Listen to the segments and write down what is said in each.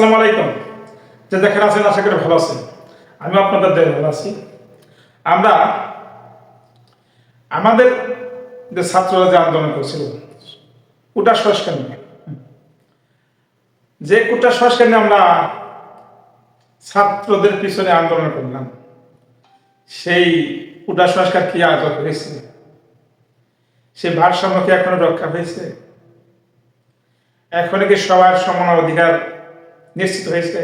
আসসালামু আলাইকুম। যে দেখেন আছেন, আশা করি ভালো আছেন। আমি আপনাদের দেয় ভালো আছি। আমরা আমাদের যে ছাত্ররা যে আন্দোলন করছিল সংস্কার নিয়ে। যে সংস্কার নিয়ে আমরা ছাত্রদের পিছনে আন্দোলন করলাম, সেই কোটা সংস্কার কি আজ হয়েছে? সে ভারসাম্য কি এখনও রক্ষা হয়েছে? এখন কি সবার সমান অধিকার নিশ্চিত হয়েছে।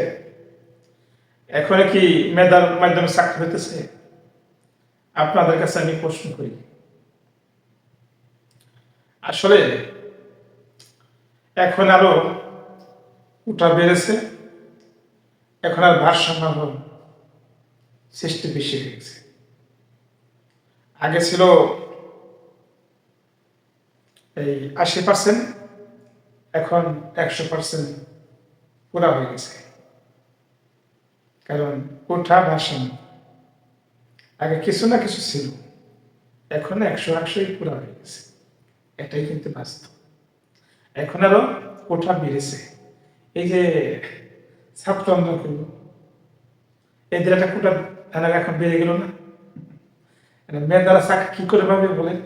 এখন কি মেধার মাধ্যমে চাকরি হইতেছে? আপনাদের কাছে আমি প্রশ্ন করি। আসলে এখন আরও উঠা বেড়েছে, এখন আর ভারসাম্য সৃষ্টি বেশি হয়ে গেছে। আগে ছিল এই আশি পার্সেন্ট এখন একশো পার্সেন্ট পুরা হয়ে গেছে। কারণ কোঠা ভাষণ আগে কিছু না কিছু ছিল, এখন একশো একশোই পুরা হয়ে গেছে। এটাই কিন্তু বাস্তব। এখন আরও কোঠা বেড়েছে। এই যে ছাত্র আন্দোলন করল, এদের একটা কোটা এলাকা এখন বেড়ে গেল না? মেয়েদারা চাকরি কি করে পাবে বলেন?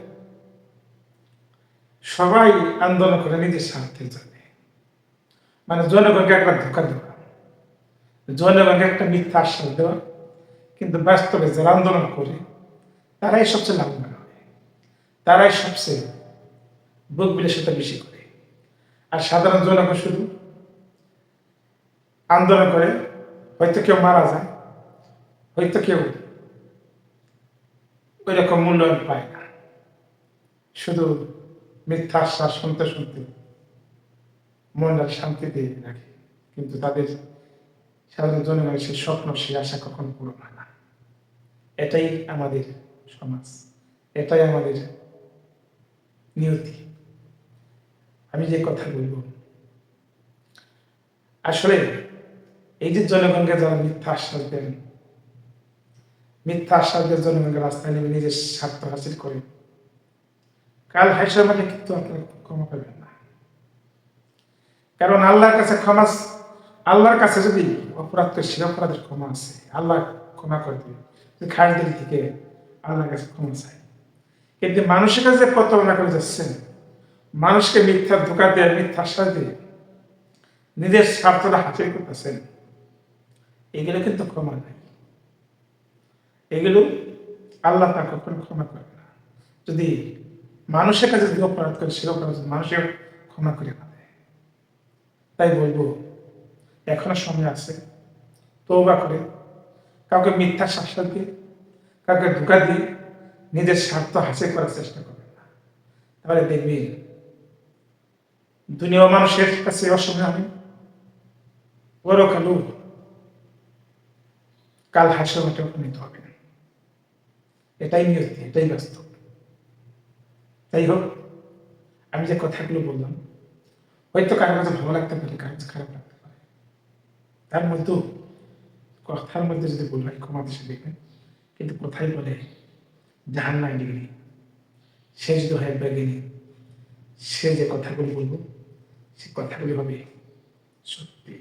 সবাই আন্দোলন করে নিজের স্বার্থের জন্য। মানে জনগণকে একটা ধোকা দেওয়া জনগণকে একটা মিথ্যা আশ্বাস দেওয়া, কিন্তু বাস্তবে যারা আন্দোলন করে, তারাই সবচেয়ে লাভবান হবে। তারাই সবচেয়ে বুক সেটা বেশি করে। আর সাধারণ জনগণ শুধু আন্দোলন করে, হয়তো কেউ মারা যায়, হয়তো কেউ ওই রকম মূল্যায়ন পায় না। শুধু মিথ্যা আশ্বাস শুনতে শুনতে মনটা শান্তিতে রাখে কিন্তু তাদের সাধারণ জনগণের সেই স্বপ্ন সে আশা কখনো পূরণ হয় না। এটাই আমাদের সমাজ। এটাই আমাদের নিয়তি। আমি যে কথা বলব, আসলে এই যে জনগণকে যারা মিথ্যা আশ্বাস দেন, মিথ্যা আশ্বাস দিয়ে জনগণকে রাস্তায় নেমে নিজের স্বার্থ হাসিল করে কাল হাইসার মানে কিন্তু আপনারা ক্ষমা পাবেন। কারণ আল্লাহর কাছে ক্ষমা আল্লাহর কাছে যদি অপরাধ করে সে অপরাধের ক্ষমা আছে, আল্লাহ ক্ষমা করে দেবে। খারিদের থেকে আল্লাহর কাছে ক্ষমা চাই। কিন্তু মানুষের কাছে প্রতারণা করে যাচ্ছেন, মানুষকে মিথ্যা ধোকা দিয়ে, মিথ্যা আশ্বাস দিয়ে নিজের স্বার্থটা হাসিল করতেছেন, এগুলো কিন্তু ক্ষমা নাই। এগুলো আল্লাহ তা কখনো ক্ষমা করবে না। যদি মানুষের কাছে যদি অপরাধ করে সে অপরাধ মানুষের ক্ষমা করে না তাই বলব, এখনও সময় আছে। তৌবা করে, কাউকে মিথ্যা শাসন দিয়ে, কাউকে ধোকা দিয়ে নিজের স্বার্থ হাসিল করার চেষ্টা করবেন না। তাহলে দেখবি দুনিয়া মানুষের কাছে অসময় আমি পরকালু কাল হাসির মাঠে উপনীত হবে এটাই নিয়তি, এটাই বাস্তব। তাই হোক, আমি যে কথাগুলো বললাম হয়তো কারও কাছে ভালো লাগতে পারে, কারও কাছে খারাপ লাগতে পারে। তার মধ্যেও কথার মধ্যে যদি বললেন ক্ষমা দেশে দেখবেন। কিন্তু কোথায় বলে জাহান নাই ডিগ্রি শেষ দোহায় ব্যাগিনি সে যে কথাগুলি বলব, সে কথাগুলি হবে সত্যি।